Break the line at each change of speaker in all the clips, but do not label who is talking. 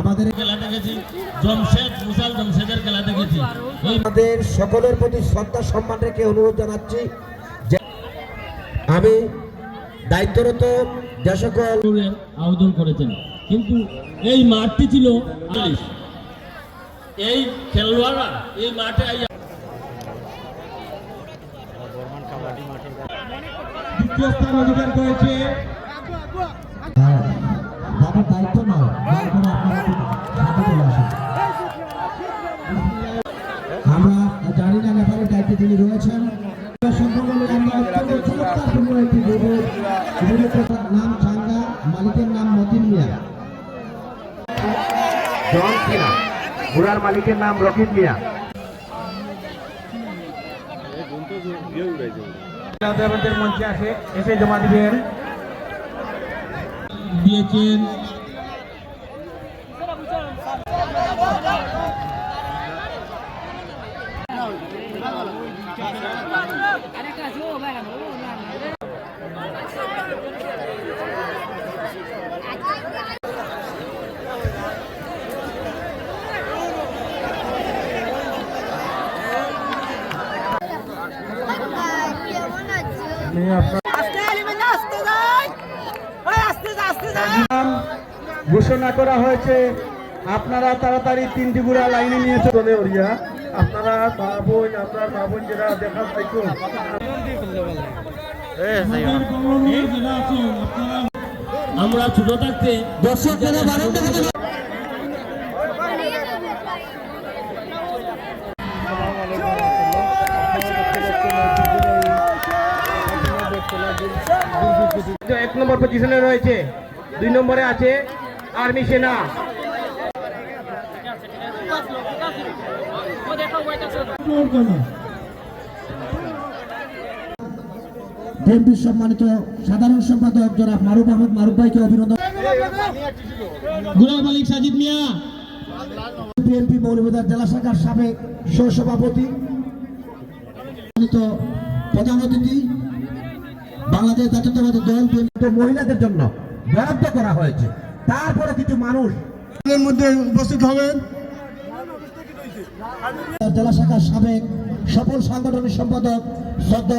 আমাদের
খেলা দেখেছি। জমশেদ মুসাল জমশেদের খেলা দেখেছি।
আমাদের সকলের প্রতি শ্রদ্ধা সম্মান রেখে অনুরোধ জানাচ্ছি যে আমি দায়িত্বরত যে সকল
আবেদন করেছেন। কিন্তু এই মাঠটি ছিল এই খেলোয়াড়রা এই মাঠে আইয়া
দ্বিতীয় স্থান অধিকার করেছে।
তাদের দায়িত্ব নয় আপনারা। আমরা জানি না নেপালের দায়িত্বে যিনি রয়েছেন নাম চাঙ্গা মালিকের নাম মতিন মিয়া জন সিনা ঘোড়ার মালিকের নাম রকিব মিয়া
মঞ্চে আসে এসে জমা দিবেন
দিয়েছেন
কেমন
নাম ঘোষণা করা হয়েছে। আপনারা তাড়াতাড়ি তিনটি গুড়া লাইনে নিয়ে চলে ওরিয়া আপনারা মা বোন আপনার মা বোন যারা দেখা পাইতো
আমরা ছোট থাকতে
থেকে
এক নম্বর পজিশনে রয়েছে। দুই নম্বরে আছে আর্মি সেনা।
বিএনপির সম্মানিত সাধারণ সম্পাদক জনাব মারুফ আহমদ মারুফ ভাইকে অভিনন্দন।
গুলাম মালিক সাজিদ মিয়া।
বিএনপি মৌলভীবাজার জেলা শাখার সাবেক সহসভাপতি সম্মানিত প্রধান অতিথি বাংলাদেশ জাতীয়তাবাদী দল মহিলাদের জন্য। বরাদ্দ করা হয়েছে। তারপরে কিছু মানুষ
এর মধ্যে উপস্থিত হবেন।
জেলা শাখার সাবেক সফল সাংগঠনিক সম্পাদক সদ্য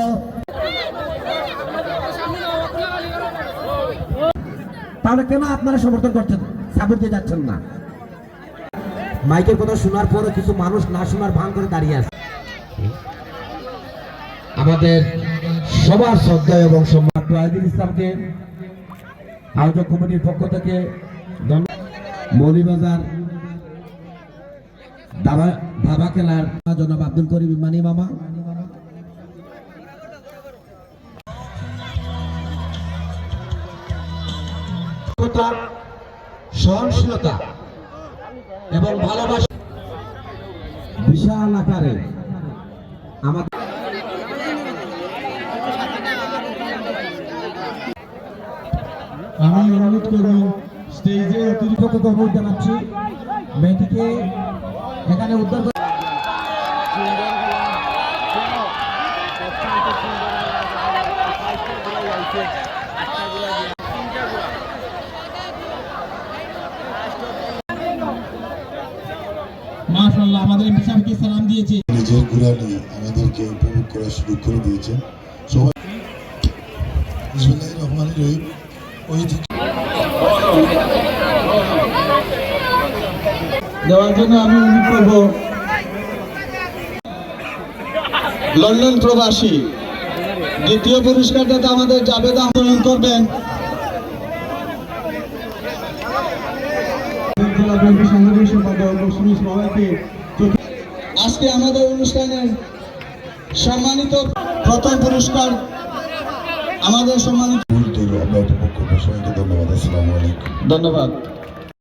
তাহলে কেন আপনারা সমর্থন করছেন? সাপোর্ট দিয়ে যাচ্ছেন না। মাইকের কথা শোনার পরে কিছু মানুষ না শোনার ভান করে দাঁড়িয়ে আছে। আমাদের সবার শ্রদ্ধা এবং সম্মান। ইসলামকে আয়োজক কমিটির পক্ষ থেকে মৌলিবাজার দাবা ধাবা খেলার জনাব আব্দুল করিম ইমানি মামা। সহনশীলতা এবং ভালোবাসা বিশাল আকারে আমাদের
আমি অনুরোধ করব স্টেজে অতিরিক্ত
অনুরোধ জানাচ্ছি মেয়েটিকে এখানে উদ্ধার
মাশাআল্লাহ আমাদের এমপি সাহেবকে সালাম দিয়েছে।
নিজের আমাদেরকে উপভোগ করার সুযোগ করে দিয়েছেন। সবাই বিসমিল্লাহির রহমানির রহিম।
দেওয়ার জন্য আমি অনুরোধ লন্ডন প্রবাসী, দ্বিতীয় পুরস্কারটাতে আমাদের জাবেদ আন্দোলন করবেন। আজকে আমাদের অনুষ্ঠানের সম্মানিত প্রথম পুরস্কার আমাদের সম্মানিত
ধন্যবাদ আসসালামু আলাইকুম।
ধন্যবাদ।